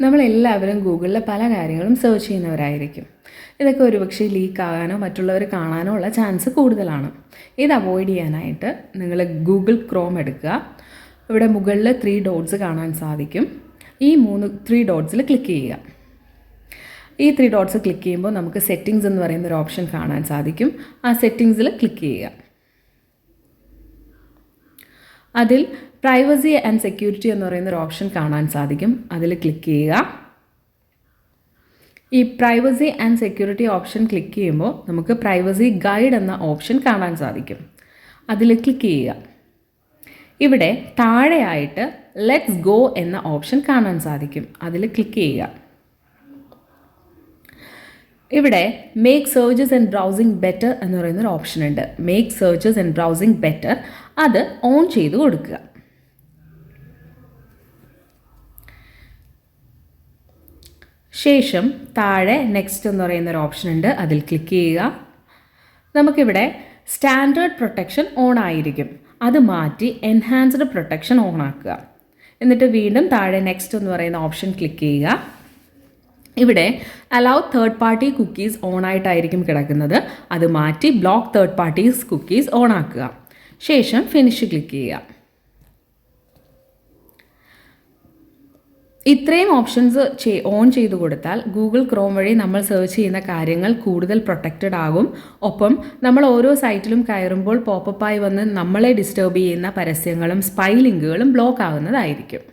നമ്മളെല്ലാവരും ഗൂഗിളിൽ പല കാര്യങ്ങളും സെർച്ച് ചെയ്യുന്നവരായിരിക്കും. ഇതൊക്കെ ഒരുപക്ഷെ ലീക്ക് ആകാനോ മറ്റുള്ളവർ കാണാനോ ഉള്ള ചാൻസ് കൂടുതലാണ്. ഇത് അവോയ്ഡ് ചെയ്യാനായിട്ട് നിങ്ങൾ ഗൂഗിൾ ക്രോം എടുക്കുക. ഇവിടെ മുകളിൽ ത്രീ ഡോട്ട്സ് കാണാൻ സാധിക്കും. ഈ മൂന്ന് ത്രീ ഡോട്ട്സിൽ ക്ലിക്ക് ചെയ്യുക. ഈ ത്രീ ഡോട്ട്സ് ക്ലിക്ക് ചെയ്യുമ്പോൾ നമുക്ക് സെറ്റിങ്സ് എന്ന് പറയുന്ന ഒരു ഓപ്ഷൻ കാണാൻ സാധിക്കും. ആ സെറ്റിങ്സിൽ ക്ലിക്ക് ചെയ്യുക. അതിൽ പ്രൈവസി ആൻഡ് സെക്യൂരിറ്റി എന്ന് പറയുന്ന ഒരു ഓപ്ഷൻ കാണാൻ സാധിക്കും. അതിൽ ക്ലിക്ക് ചെയ്യുക. ഈ privacy and security option click ചെയ്യുമ്പോൾ നമുക്ക് പ്രൈവസി ഗൈഡ് എന്ന ഓപ്ഷൻ കാണാൻ സാധിക്കും. അതിൽ ക്ലിക്ക് ചെയ്യുക. ഇവിടെ താഴെയായിട്ട് ലെറ്റ്സ് ഗോ എന്ന ഓപ്ഷൻ കാണാൻ സാധിക്കും. അതിൽ ക്ലിക്ക് ചെയ്യുക. ഇവിടെ make searches and browsing better എന്ന് പറയുന്ന ഒരു ഓപ്ഷൻ ഉണ്ട്. Make searches and browsing better അത് ഓൺ ചെയ്ത് കൊടുക്കുക. ശേഷം താഴെ നെക്സ്റ്റ് എന്ന് പറയുന്ന ഒരു ഓപ്ഷൻ ഉണ്ട്. അതിൽ ക്ലിക്ക് ചെയ്യുക. നമുക്കിവിടെ സ്റ്റാൻഡേർഡ് പ്രൊട്ടക്ഷൻ ഓൺ ആയിരിക്കും. അത് മാറ്റി എൻഹാൻസ്ഡ് പ്രൊട്ടക്ഷൻ ഓൺ ആക്കുക. എന്നിട്ട് വീണ്ടും താഴെ നെക്സ്റ്റ് എന്ന് പറയുന്ന ഓപ്ഷൻ ക്ലിക്ക് ചെയ്യുക. ഇവിടെ allow third party cookies on ആയിട്ടായിരിക്കും കിടക്കുന്നത്. അത് മാറ്റി block third parties cookies on ആക്കുക. ശേഷം ഫിനിഷ് ക്ലിക്ക് ചെയ്യുക. ഇത്രയും ഓപ്ഷൻസ് ഓൺ ചെയ്തു കൊടുത്താൽ ഗൂഗിൾ ക്രോം വഴി നമ്മൾ സെർച്ച് ചെയ്യുന്ന കാര്യങ്ങൾ കൂടുതൽ പ്രൊട്ടക്റ്റഡ് ആകും. ഒപ്പം നമ്മൾ ഓരോ സൈറ്റിലും കയറുമ്പോൾ പോപ്പപ്പായി വന്ന് നമ്മളെ ഡിസ്റ്റർബ് ചെയ്യുന്ന പരസ്യങ്ങളും സ്പൈ ലിങ്കുകളും ബ്ലോക്ക് ആകുന്നതായിരിക്കും